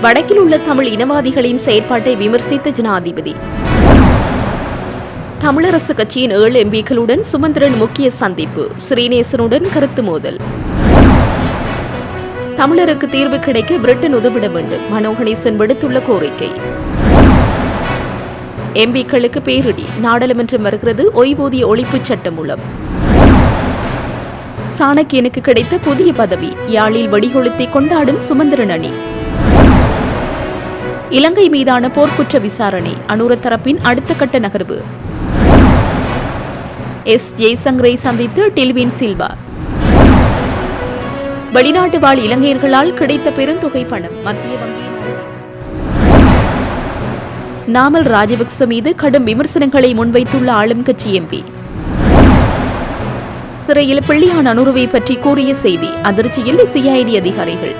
வடக்கில் உள்ள தமிழ் இனவாதிகளின் செயற்பாட்டை விமர்சித்த ஜனாதிபதி. தமிழரசு கட்சியின் ஏழு எம்பிக்களுடன் சுமந்திரன் முக்கிய சந்திப்பு ஸ்ரீநேசனுடன் கருத்து மோதல். தமிழருக்கு தீர்வு கிடைக்க பிரிட்டன் உதவிட வேண்டும் மனோகணேசன் விடுத்துள்ள கோரிக்கை. எம்பிக்களுக்கு பேரிடி நாடாளுமன்றம் வருகிறது ஓய்வூதிய ஒழிப்புச் சட்டம் மூலம். சாணக்கியனுக்கு கிடைத்த புதிய பதவி யாழில் வடிகொளுத்தி கொண்டாடும் சுமந்திரன் அணி. இலங்கை மீதான போர்க்குற்ற விசாரணை அனுர தரப்பின் அடுத்த கட்ட நகர்வு. எஸ். ஜெய்சங்கரை சந்தித்து டில்வின் சில்வா. வெளிநாட்டு வாழ் இலங்கையர்களால் கிடைத்த பெருந்தொகை பணம் மத்திய வங்கியின் நாமல் ராஜபக்ச மீது கடும் விமர்சனங்களை முன்வைத்துள்ள ஆளும் கட்சி எம்பி. சிறையில் பிள்ளையான் அனுருவை பற்றி கூறிய செய்தி அதிர்ச்சியில் சிஐடி அதிகாரிகள்.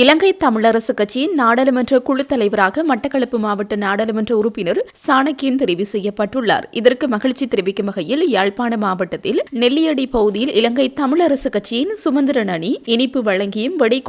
இலங்கை தமிழரசு கட்சியின் நாடாளுமன்ற குழு தலைவராக மட்டக்களப்பு மாவட்ட நாடாளுமன்ற உறுப்பினர் சாணக்கியன் தெரிவு செய்யப்பட்டுள்ளார். இதற்கு மகிழ்ச்சி தெரிவிக்கும் வகையில் யாழ்ப்பாண மாவட்டத்தில் நெல்லியடி பகுதியில் இலங்கை தமிழரசு கட்சியின் சுமந்திரன் அணி இனிப்பு வழங்கியும் வெடி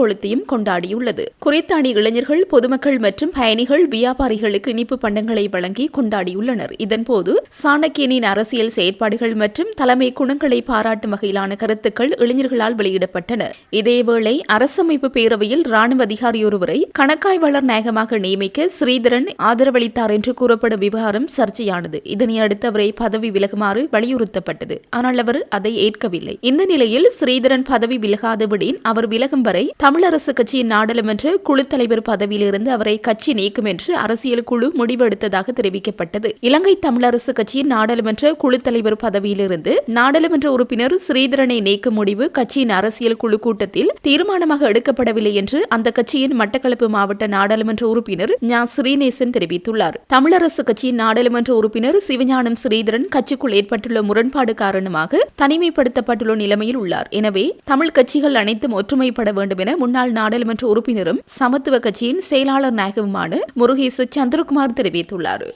கொண்டாடியுள்ளது. குறித்த அணி இளைஞர்கள் பொதுமக்கள் மற்றும் பயணிகள் வியாபாரிகளுக்கு இனிப்பு பண்டங்களை வழங்கி கொண்டாடியுள்ளனர். இதன்போது சாணக்கியனின் அரசியல் செயற்பாடுகள் மற்றும் தலைமை குணங்களை பாராட்டும் வகையிலான கருத்துக்கள் இளைஞர்களால் வெளியிடப்பட்டன. இதேவேளை அரசமைப்பு பேரவையில் ராணுவ அதிகாரியொருவரை கணக்காய்வாளர் நாயகமாக நியமிக்க ஸ்ரீதரன் ஆதரவளித்தார் என்று கூறப்படும் விவகாரம் சர்ச்சையானது. இதனை அடுத்து அவரை பதவி விலகுமாறு வலியுறுத்தப்பட்டது. ஆனால் அவர் அதை ஏற்கவில்லை. இந்த நிலையில் ஸ்ரீதரன் பதவி விலகாதபடின் அவர் விலகும் வரை தமிழரசு கட்சியின் நாடாளுமன்ற குழு தலைவர் பதவியிலிருந்து அவரை கட்சி நீக்கும் என்று அரசியல் குழு முடிவெடுத்ததாக தெரிவிக்கப்பட்டது. இலங்கை தமிழரசு கட்சியின் நாடாளுமன்ற குழு தலைவர் பதவியிலிருந்து நாடாளுமன்ற உறுப்பினர் ஸ்ரீதரனை நீக்கும் முடிவு கட்சியின் அரசியல் குழு கூட்டத்தில் தீர்மானமாக எடுக்கப்படவில்லை என்று அந்த கட்சியின் மட்டக்களப்பு மாவட்ட நாடாளுமன்ற உறுப்பினர் ஞா. ஸ்ரீநேசன் தெரிவித்துள்ளார். தமிழரசு கட்சியின் நாடாளுமன்ற உறுப்பினர் சிவஞானம் ஸ்ரீதரன் கட்சிக்குள் ஏற்பட்டுள்ள முரண்பாடு காரணமாக தனிமைப்படுத்தப்பட்டுள்ள நிலைமையில் உள்ளார். எனவே தமிழ் கட்சிகள் அனைத்தும் ஒற்றுமைப்பட வேண்டும் என முன்னாள் நாடாளுமன்ற உறுப்பினரும் சமத்துவ கட்சியின் செயலாளர் நாயகவுமான முருகேசு சந்திரகுமார் தெரிவித்துள்ளார்.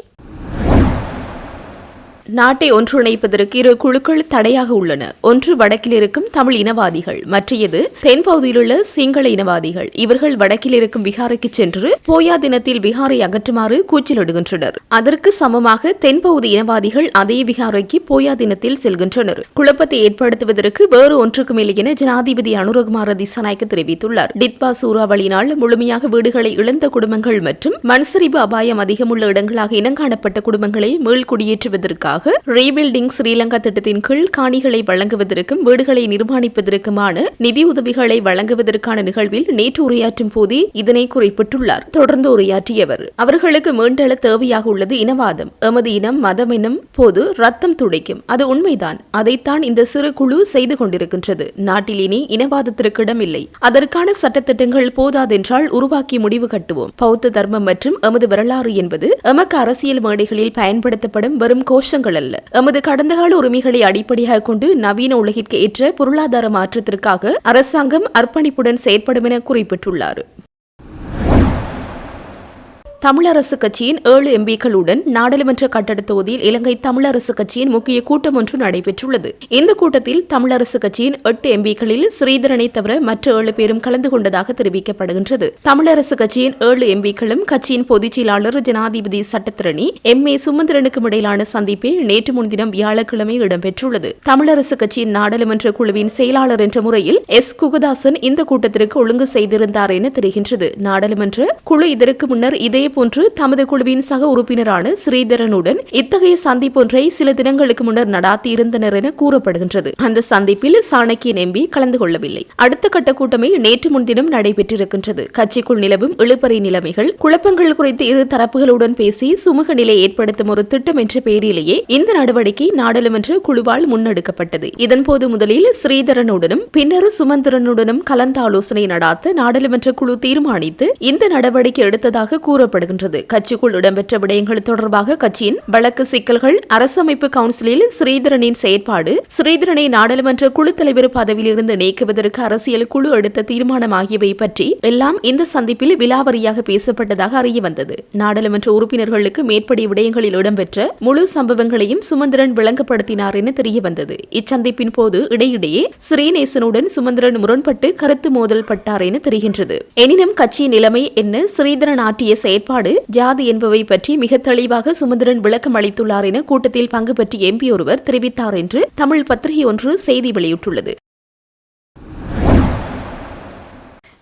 நாட்டை ஒன்றிணைப்பதற்கு இரு குழுக்கள் தடையாக உள்ளன. ஒன்று வடக்கில் இருக்கும் தமிழ் இனவாதிகள் மற்றையது தென்பகுதியிலுள்ள சிங்கள இனவாதிகள். இவர்கள் வடக்கில் இருக்கும் விகாரைக்கு சென்று போயா தினத்தில் விஹாரை அகற்றுமாறு கூச்சலிடுகின்றனர். அதற்கு சமமாக தென்பகுதி இனவாதிகள் அதே விஹாரைக்கு போயா தினத்தில் செல்கின்றனர். குழப்பத்தை ஏற்படுத்துவதற்கு வேறு ஒன்றுக்கும் இல்லை என ஜனாதிபதி அனுரகுமார திசாநாயக்க தெரிவித்துள்ளார். டிட்பா சூறாவளியினால் முழுமையாக வீடுகளை இழந்த குடும்பங்கள் மற்றும் மண்சரிவு அபாயம் அதிகமுள்ள இடங்களாக இனங்காணப்பட்ட குடும்பங்களை முன்னதாக ரீபில்டிங் ஸ்ரீலங்கா திட்டத்தின் கீழ் காணிகளை வழங்குவதற்கும் வீடுகளை நிர்மாணிப்பதற்குமான நிதி உதவிகளை வழங்குவதற்கான நிகழ்வில் நேற்று உரையாற்றும் போதே இதனை குறிப்பிட்டுள்ளார். தொடர்ந்து உரையாற்றியவர் அவர்களுக்கு மீண்டெழ தேவையாக உள்ளது இனவாதம் எமது இனம் மதம் எனும் போது ரத்தம் துடைக்கும். அது உண்மைதான். அதைத்தான் இந்த சிறு குழு செய்து கொண்டிருக்கின்றது. நாட்டில் இனி இனவாதத்திற்கு இடமில்லை அதற்கான சட்டத்திட்டங்கள் போதாதென்றால் உருவாக்கி முடிவு கட்டுவோம். பௌத்த தர்மம் மற்றும் எமது வரலாறு என்பது எமக்கு அரசியல் மேடைகளில் பயன்படுத்தப்படும் வரும் கோஷங்கள் அல்ல. எமது கடந்த கால உரிமைகளை அடிப்படையாக கொண்டு நவீன உலகிற்கு ஏற்ற பொருளாதார மாற்றத்திற்காக அரசாங்கம் அர்ப்பணிப்புடன் செயற்படும் என குறிப்பிட்டுள்ளார். தமிழரசு கட்சியின் ஏழு எம்பிக்களுடன் நாடாளுமன்ற கட்டட தொகுதியில் இலங்கை தமிழரசு கட்சியின் முக்கிய கூட்டம் ஒன்று நடைபெற்றுள்ளது. இந்த கூட்டத்தில் தமிழரசு கட்சியின் எட்டு எம்பிக்களில் ஸ்ரீதரனை தவிர மற்ற ஏழு பேரும் கலந்து கொண்டதாக தெரிவிக்கப்படுகின்றது. தமிழரசு கட்சியின் ஏழு எம்பிக்களும் கட்சியின் பொதுச் செயலாளர் ஜனாதிபதி சட்டத்திரணி எம். ஏ. சுமந்திரனுக்கும் இடையிலான சந்திப்பே நேற்று முன்தினம் வியாழக்கிழமை இடம்பெற்றுள்ளது. தமிழரசு கட்சியின் நாடாளுமன்ற குழுவின் செயலாளர் என்ற முறையில் எஸ். குகதாசன் இந்த கூட்டத்திற்கு ஒழுங்கு செய்திருந்தார் என தெரிகின்றது. நாடாளுமன்ற குழு இதற்கு முன்னர் இதே போன்று தமது குழுவின் சக உறுப்பினரான ஸ்ரீதரனுடன் இத்தகைய சந்திப்பொன்றை சில தினங்களுக்கு முன்னர் நடாத்தியிருந்தனர் என கூறப்படுகின்றது. அந்த சந்திப்பில் சாணக்கியன் எம்பி கலந்து கொள்ளவில்லை. அடுத்த கட்ட கூட்டமே நேற்று முன்தினம் நடைபெற்றிருக்கின்றது. கட்சிக்குள் நிலவும் இழுபறி நிலைமைகள் குழப்பங்கள் குறித்து இரு தரப்புகளுடன் பேசி சுமூக நிலை ஏற்படுத்தும் ஒரு திட்டம் என்ற பெயரிலேயே இந்த நடவடிக்கை நாடாளுமன்ற குழுவால் முன்னெடுக்கப்பட்டது. இதன்போது முதலில் ஸ்ரீதரனுடனும் பின்னர் சுமந்திரனுடனும் கலந்தாலோசனை நடாத்த நாடாளுமன்ற குழு தீர்மானித்து இந்த நடவடிக்கை எடுத்ததாக கூறப்படுகிறது. எதிர்பார்க்கப்படுகின்றது கட்சிக்குள் இடம்பெற்ற விடயங்கள் தொடர்பாக கட்சியின் வழக்கு சிக்கல்கள் அரசமைப்பு கவுன்சிலில் ஸ்ரீதரனின் செயற்பாடு ஸ்ரீதரனை நாடாளுமன்ற குழு தலைவர் பதவியிலிருந்து நீக்குவதற்கு அரசியல் குழு எடுத்த தீர்மானம் ஆகியவை பற்றி எல்லாம் இந்த சந்திப்பில் விலாவரியாக பேசப்பட்டதாக அறிய வந்தது. நாடாளுமன்ற உறுப்பினர்களுக்கு மேற்படி விடயங்களில் இடம்பெற்ற முழு சம்பவங்களையும் சுமந்திரன் விளங்கப்படுத்தினார் என தெரிய வந்தது. இச்சந்திப்பின் போது இடையிடையே ஸ்ரீநேசனுடன் சுமந்திரன் முரண்பட்டு கருத்து மோதல் பட்டார் என தெரிகின்றது. எனினும் கட்சியின் நிலைமை என்ன? ஸ்ரீதரன் ஆற்றிய செயற்பாடு ஜாதி என்பவை பற்றி மிக தெளிவாக சுமந்திரன் விளக்கம் அளித்துள்ளார் என கூட்டத்தில் பங்கு பெற்ற எம்பி ஒருவர் தெரிவித்தார் என்று தமிழ் பத்திரிகை ஒன்று செய்தி வெளியிட்டுள்ளது.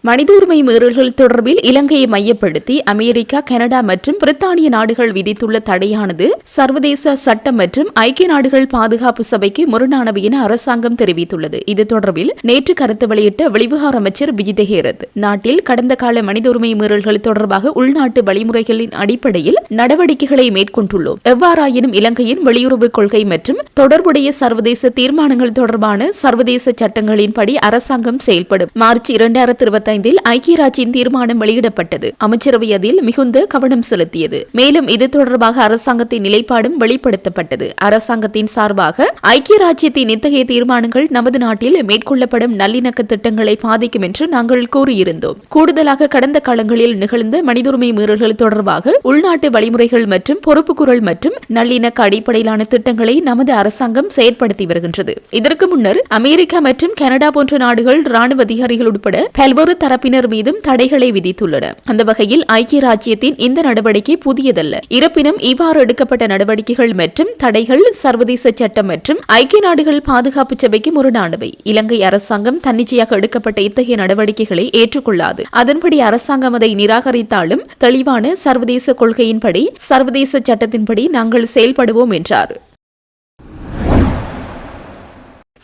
மனித உரிமை மீறல்கள் தொடர்பில் இலங்கையை மையப்படுத்தி அமெரிக்கா கனடா மற்றும் பிரித்தானிய நாடுகள் விதித்துள்ள தடையானது சர்வதேச சட்டம் மற்றும் ஐக்கிய நாடுகள் பாதுகாப்பு சபைக்கு முரணானவை என அரசாங்கம் தெரிவித்துள்ளது. இது தொடர்பில் நேற்று கருத்து வெளியிட்ட வெளிவிவகார அமைச்சர் விஜித ஹேரத் நாட்டில் கடந்த கால மனித உரிமை மீறல்கள் தொடர்பாக உள்நாட்டு வழிமுறைகளின் அடிப்படையில் நடவடிக்கைகளை மேற்கொண்டுள்ளோம். எவ்வாறாயினும் இலங்கையின் வெளியுறவு கொள்கை மற்றும் தொடர்புடைய சர்வதேச தீர்மானங்கள் தொடர்பான சர்வதேச சட்டங்களின்படி அரசாங்கம் செயல்படும். மார்ச் இரண்டாயிரத்தி இருபத்தி ஐந்தில் ஐக்கிய ராஜ்யின் தீர்மானம் வெளியிடப்பட்டது. அமைச்சரவை அதில் மிகுந்த கவனம் செலுத்தியது. மேலும் இது தொடர்பாக அரசாங்கத்தின் நிலைப்பாடும் வெளிப்படுத்தப்பட்டது. அரசாங்கத்தின் சார்பாக ஐக்கிய ராஜ்யத்தின் இத்தகைய தீர்மானங்கள் நமது நாட்டில் மேற்கொள்ளப்படும் நல்லிணக்க திட்டங்களை பாதிக்கும் என்று நாங்கள் கூறியிருந்தோம். கூடுதலாக கடந்த காலங்களில் நிகழ்ந்த மனிதுரிமை மீறல்கள் தொடர்பாக உள்நாட்டு வழிமுறைகள் மற்றும் பொறுப்புக்குரல் மற்றும் நல்லிணக்க அடிப்படையிலான திட்டங்களை நமது அரசாங்கம் செயற்படுத்தி வருகின்றது. இதற்கு முன்னர் அமெரிக்கா மற்றும் கனடா போன்ற நாடுகள் ராணுவ அதிகாரிகள் உட்பட பல்வேறு தரப்பினர் மீதும் தடைகளை விதித்துள்ளன. அந்த வகையில் ஐக்கிய ராஜ்யத்தின் இந்த நடவடிக்கை புதியதல்ல. இருப்பினும் இவ்வாறு எடுக்கப்பட்ட நடவடிக்கைகள் மற்றும் தடைகள் சர்வதேச சட்டம் மற்றும் ஐக்கிய நாடுகள் பாதுகாப்பு சபைக்கு முரணானவை. இலங்கை அரசாங்கம் தன்னிச்சையாக எடுக்கப்பட்ட இத்தகைய நடவடிக்கைகளை ஏற்றுக்கொள்ளாது. அதன்படி அரசாங்கம் அதை நிராகரித்தாலும் தெளிவான சர்வதேச கொள்கையின்படி சர்வதேச சட்டத்தின்படி நாங்கள் செயல்படுவோம் என்றார்.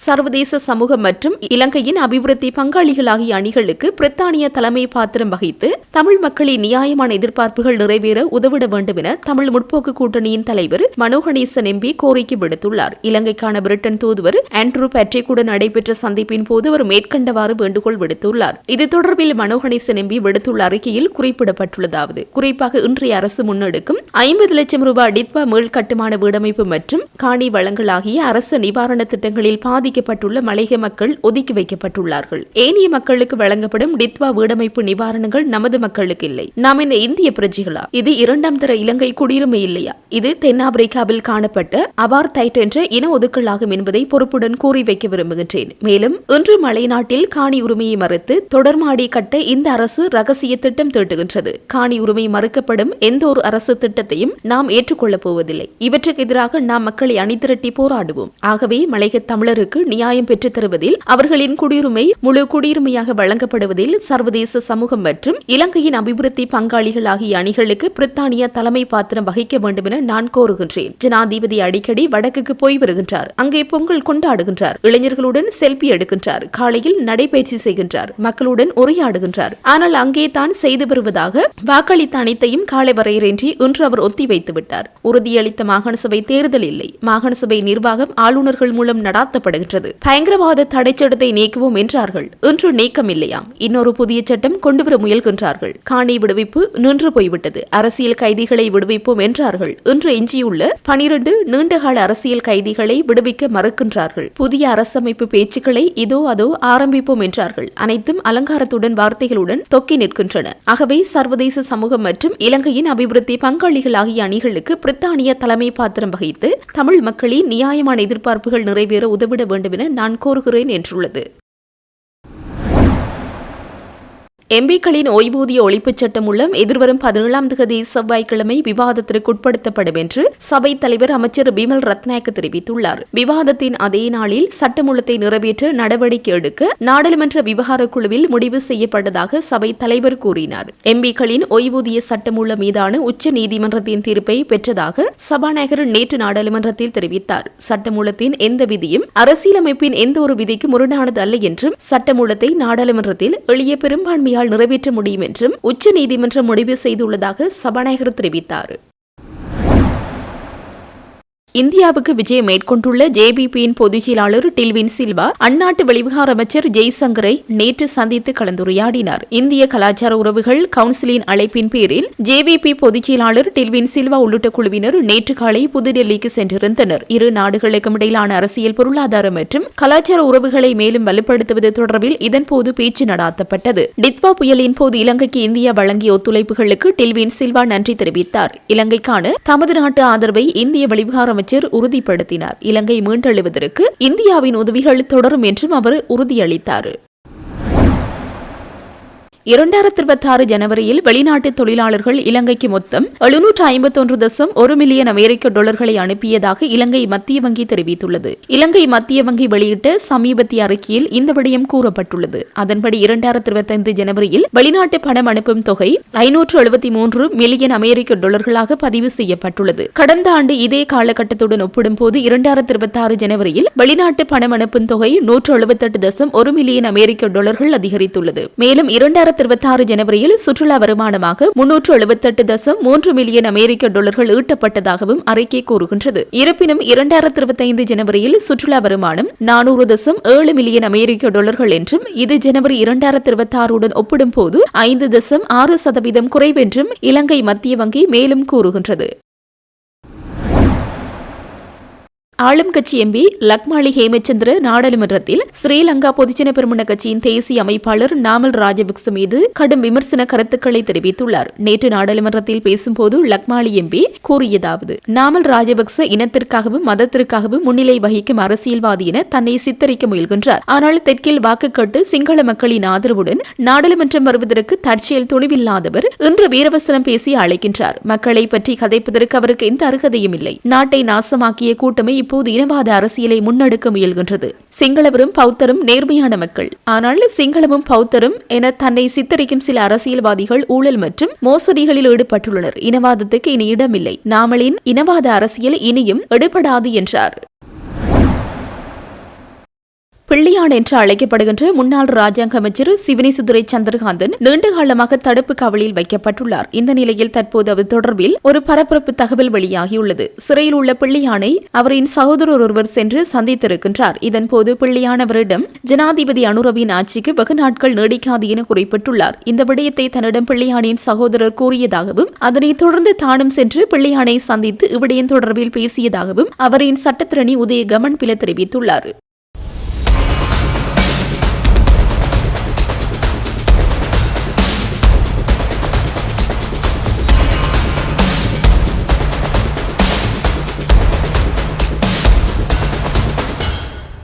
சர்வதேச சமூகம் மற்றும் இலங்கையின் அபிவிருத்தி பங்காளிகளாகிய அணிகளுக்கு பிரித்தானிய தலைமை பாத்திரம் வகித்து தமிழ் மக்களின் நியாயமான எதிர்பார்ப்புகள் நிறைவேற உதவிட வேண்டும் என தமிழ் முற்போக்கு கூட்டணியின் தலைவர் மனோகணேசன் எம்பி கோரிக்கை விடுத்துள்ளார். இலங்கைக்கான பிரிட்டன் தூதுவர் ஆண்ட்ரூ பேட்ரிக்குடன் நடைபெற்ற சந்திப்பின் போது அவர் மேற்கண்டவாறு வேண்டுகோள் விடுத்துள்ளார். இது தொடர்பில் மனோகணேசன் எம்பி விடுத்துள்ள அறிக்கையில் குறிப்பிடப்பட்டுள்ளதாவது. குறிப்பாக இன்றைய அரசு முன்னெடுக்கும் ஐம்பது லட்சம் ரூபாய் டித்வா மீள் கட்டுமான வீடமைப்பு மற்றும் காணி வளங்கள் ஆகிய அரசு நிவாரண திட்டங்களில் பாதி பாதிக்கப்பட்டுள்ள மலைய மக்கள் ஒதுக்கி வைக்கப்பட்டுள்ளார்கள். ஏனைய மக்களுக்கு வழங்கப்படும் டித்வா வீடமைப்பு நிவாரணங்கள் நமது மக்களுக்கு இல்லை. நாம் இந்த இந்திய பிரஜைகளா? இது இரண்டாம் தர இலங்கை குடியுரிமை இல்லையா? இது தென்னாப்பிரிக்காவில் காணப்பட்ட அபார்தைட் என்ற இன ஒதுக்கலாகும் என்பதை பொறுப்புடன் கூறி வைக்க விரும்புகின்றேன். மேலும் இன்று மலைநாட்டில் காணி உரிமையை மறுத்து தொடர்மாடி கட்ட இந்த அரசு ரகசிய திட்டம் தீட்டுகின்றது. காணி உரிமை மறுக்கப்படும் எந்த ஒரு அரசு திட்டத்தையும் நாம் ஏற்றுக்கொள்ளப் போவதில்லை. இவற்றுக்கு எதிராக நாம் மக்களை அணிதிரட்டி போராடுவோம். ஆகவே மலைய தமிழருக்கு நியாயம் பெற்றுத் தருவதில் அவர்களின் குடியுரிமை முழு குடியுரிமையாக வழங்கப்படுவதில் சர்வதேச சமூகம் மற்றும் இலங்கையின் அபிவிருத்தி பங்காளிகள் ஆகிய அணிகளுக்கு பிரித்தானியா தலைமை பாத்திரம் வகிக்க வேண்டும் என நான் கோருகின்றேன். ஜனாதிபதி அடிக்கடி வடக்குக்கு போய் வருகின்றார். அங்கே பொங்கல் கொண்டாடுகின்றார். இளைஞர்களுடன் செல்பி எடுக்கின்றார். காலையில் நடைபயிற்சி செய்கின்றார். மக்களுடன் உரையாடுகின்றார். ஆனால் அங்கே தான் செய்து வருவதாக வாக்களித்த அனைத்தையும் காலை வரையறையின்றி இன்று அவர் ஒத்திவைத்து விட்டார் உறுதியளித்த மாகாண சபை தேர்தல் இல்லை. மாகாண சபை நிர்வாகம் ஆளுநர்கள் மூலம் நடாத்தப்படுகின்றது. வருகின்றது பயங்கரவாத தடைச்சட்டத்தை நீக்குவோம் என்றார்கள். இன்று நீக்கம் இல்லையாம் இன்னொரு புதிய சட்டம் கொண்டுவர முயல்கின்றார்கள். காணி விடுவிப்பு நின்று போய்விட்டது. அரசியல் கைதிகளை விடுவிப்போம் என்றார்கள். இன்று எஞ்சியுள்ள பனிரண்டு நீண்டகால அரசியல் கைதிகளை விடுவிக்க மறுக்கின்றார்கள். புதிய அரசமைப்பு பேச்சுக்களை இதோ அதோ ஆரம்பிப்போம் என்றார்கள். அனைத்தும் அலங்காரத்துடன் வார்த்தைகளுடன் தொக்கி நிற்கின்றன. ஆகவே சர்வதேச சமூகம் மற்றும் இலங்கையின் அபிவிருத்தி பங்காளிகள் ஆகிய அணிகளுக்கு பிரித்தானிய தலைமை பாத்திரம் வகித்து தமிழ் மக்களின் நியாயமான எதிர்பார்ப்புகள் நிறைவேற உதவிட வேண்டும் வேண்டும் என நான் கோருகிறேன் என்றுள்ளது. எம்பிக்களின் ஓய்வூதிய ஒழிப்புச் சட்டம் மூலம் எதிர்வரும் பதினேழாம் தேதி செவ்வாய்க்கிழமை விவாதத்திற்கு உட்படுத்தப்படும் என்று சபை தலைவர் அமைச்சர் பிமல் ரத்நாயக்க தெரிவித்துள்ளார். விவாதத்தின் அதே நாளில் சட்டமூலத்தை நிறைவேற்ற நடவடிக்கை எடுக்க நாடாளுமன்ற விவகார குழுவில் முடிவு செய்யப்பட்டதாக சபை தலைவர் கூறினார். எம்பிக்களின் ஓய்வூதிய சட்டமூலம் மீதான உச்ச நீதிமன்றத்தின் தீர்ப்பை பெற்றதாக சபாநாயகர் நேற்று நாடாளுமன்றத்தில் தெரிவித்தார். சட்டமூலத்தின் எந்த விதியும் அரசியலமைப்பின் எந்த ஒரு விதிக்கு முரணானது அல்ல என்றும் சட்டமூலத்தை நாடாளுமன்றத்தில் எளிய பெரும்பான்மையாக ஆணையால் நிறைவேற்ற முடியும் என்றும் உச்ச நீதிமன்றம் முடிவு செய்துள்ளதாக சபாநாயகர் தெரிவித்தார். இந்தியாவுக்கு விஜயம் மேற்கொண்டுள்ள ஜேபிபியின் பொதுச் செயலாளர் டில்வின் சில்வா அந்நாட்டு வெளிவிகார அமைச்சர் ஜெய்சங்கரை நேற்று சந்தித்து கலந்துரையாடினார். இந்திய கலாச்சார உறவுகள் கவுன்சிலின் அழைப்பின் பேரில் ஜேபிபி பொதுச் செயலாளர் டில்வின் சில்வா உள்ளிட்ட குழுவினர் நேற்று காலை புதுடெல்லிக்கு சென்றிருந்தனர். இரு நாடுகளுக்கும் இடையிலான அரசியல் பொருளாதார மற்றும் கலாச்சார உறவுகளை மேலும் வலுப்படுத்துவது தொடர்பில் இதன்போது பேச்சு நடாத்தப்பட்டது. டித்வா புயலின் போது இலங்கைக்கு இந்தியா வழங்கிய ஒத்துழைப்புகளுக்கு டில்வின் சில்வா நன்றி தெரிவித்தார். இலங்கைக்கான தமது நாட்டு ஆதரவை இந்திய வெளிவிகார அமைச்சர் உறுதிப்படுத்தினார். இலங்கை மீண்டெழுவதற்கு இந்தியாவின் உதவிகள் தொடரும் என்றும் அவர் உறுதியளித்தார். இரண்டாயிரத்தி இருபத்தி ஆறு ஜனவரியில் வெளிநாட்டு தொழிலாளர்கள் இலங்கைக்கு மொத்தம் எழுநூற்று ஐம்பத்தொன்று தசம் ஒரு மில்லியன் அமெரிக்க டாலர்களை அனுப்பியதாக இலங்கை மத்திய வங்கி தெரிவித்துள்ளது. இலங்கை மத்திய வங்கி வெளியிட்ட சமீபத்திய அறிக்கையில் இந்த விடயம் கூறப்பட்டுள்ளது. அதன்படி இரண்டாயிரத்தி இருபத்தி ஐந்து ஜனவரியில் வெளிநாட்டு பணம் அனுப்பும் தொகை ஐநூற்று எழுபத்தி மூன்று மில்லியன் அமெரிக்க டாலர்களாக பதிவு செய்யப்பட்டுள்ளது. கடந்த ஆண்டு இதே காலகட்டத்துடன் ஒப்பிடும்போது இரண்டாயிரத்தி இருபத்தி ஆறு ஜனவரியில் வெளிநாட்டு பணம் அனுப்பும் தொகை நூற்று எழுபத்தெட்டு தசம் ஒரு மில்லியன் அமெரிக்க டாலர்கள் அதிகரித்துள்ளது. மேலும் இரண்டாயிரத்தி இருபத்தி ஆறு ஜனவரியில் சுற்றுலா வருமானமாக முன்னூற்று எழுபத்தெட்டு தசம் மூன்று மில்லியன் அமெரிக்க டாலர்கள் ஈட்டப்பட்டதாகவும் அறிக்கை கூறுகின்றது. இருப்பினும் இரண்டாயிரத்தி இருபத்தைந்து ஜனவரியில் சுற்றுலா வருமானம் நானூறு தசம் ஏழு மில்லியன் அமெரிக்க டாலர்கள் என்றும் இது ஜனவரி இரண்டாயிரத்தி இருபத்தி ஆறுடன் ஒப்பிடும்போது ஐந்து தசம் ஆறு சதவீதம் குறைவென்றும் இலங்கை மத்திய வங்கி மேலும் கூறுகின்றது. ஆளும் கட்சி எம்பி லக்மாளி ஹேமச்சந்திர நாடாளுமன்றத்தில் ஸ்ரீலங்கா பொதுஜன பெருமன கட்சியின் தேசிய அமைப்பாளர் நாமல் ராஜபக்ச மீது கடும் விமர்சன கருத்துக்களை தெரிவித்துள்ளார். நேற்று நாடாளுமன்றத்தில் பேசும்போது லக்மாளி எம்பி கூறியதாவது நாமல் ராஜபக்ச இனத்திற்காகவும் மதத்திற்காகவும் முன்னிலை வகிக்கும் அரசியல்வாதி என தன்னை சித்தரிக்க முயல்கின்றார். ஆனால் தெற்கில் வாக்கு கேட்டு சிங்கள மக்களின் ஆதரவுடன் நாடாளுமன்றம் வருவதற்கு தற்செயல் துணிவில்லாதவர் இன்று வீரவசனம் பேசி அழைக்கின்றார். மக்களை பற்றி கதைப்பதற்கு அவருக்கு எந்த அருகதையும் இல்லை. நாட்டை நாசமாக்கிய கூட்டமை இப்போது இனவாத அரசியலை முன்னெடுக்க முயல்கின்றது. சிங்களவரும் பௌத்தரும் நேர்மையான மக்கள். ஆனால் சிங்களமும் பௌத்தரும் என தன்னை சித்தரிக்கும் சில அரசியல்வாதிகள் ஊழல் மற்றும் மோசடிகளில் ஈடுபட்டுள்ளனர். இனவாதத்துக்கு இனி இடமில்லை. நாமளின் இனவாத அரசியல் இனியும் எடுபடாது என்றார். பிள்ளையான் என்று அழைக்கப்படுகின்ற முன்னாள் ராஜாங்க அமைச்சர் சிவனிசுதுரை சந்திரகாந்தன் நீண்டகாலமாக தடுப்பு காவலில் வைக்கப்பட்டுள்ளார். இந்த நிலையில் தற்போது அவர் தொடர்பில் ஒரு பரபரப்பு தகவல் வெளியாகியுள்ளது. சிறையில் உள்ள பிள்ளையானை அவரின் சகோதரர் ஒருவர் சென்று சந்தித்திருக்கின்றார். இதன்போது பிள்ளையானவரிடம் ஜனாதிபதி அனுரவின் ஆட்சிக்கு வெகு நாட்கள் நீடிக்காது என குறிப்பிட்டுள்ளார். இந்த விடயத்தை தன்னிடம் பிள்ளையானின் சகோதரர் கூறியதாகவும் அதனைத் தொடர்ந்து தானும் சென்று பிள்ளையானை சந்தித்து இவ்விடயம் தொடர்பில் பேசியதாகவும் அவரின் சட்டத்திரணி உதய கமன் பில தெரிவித்துள்ளார்.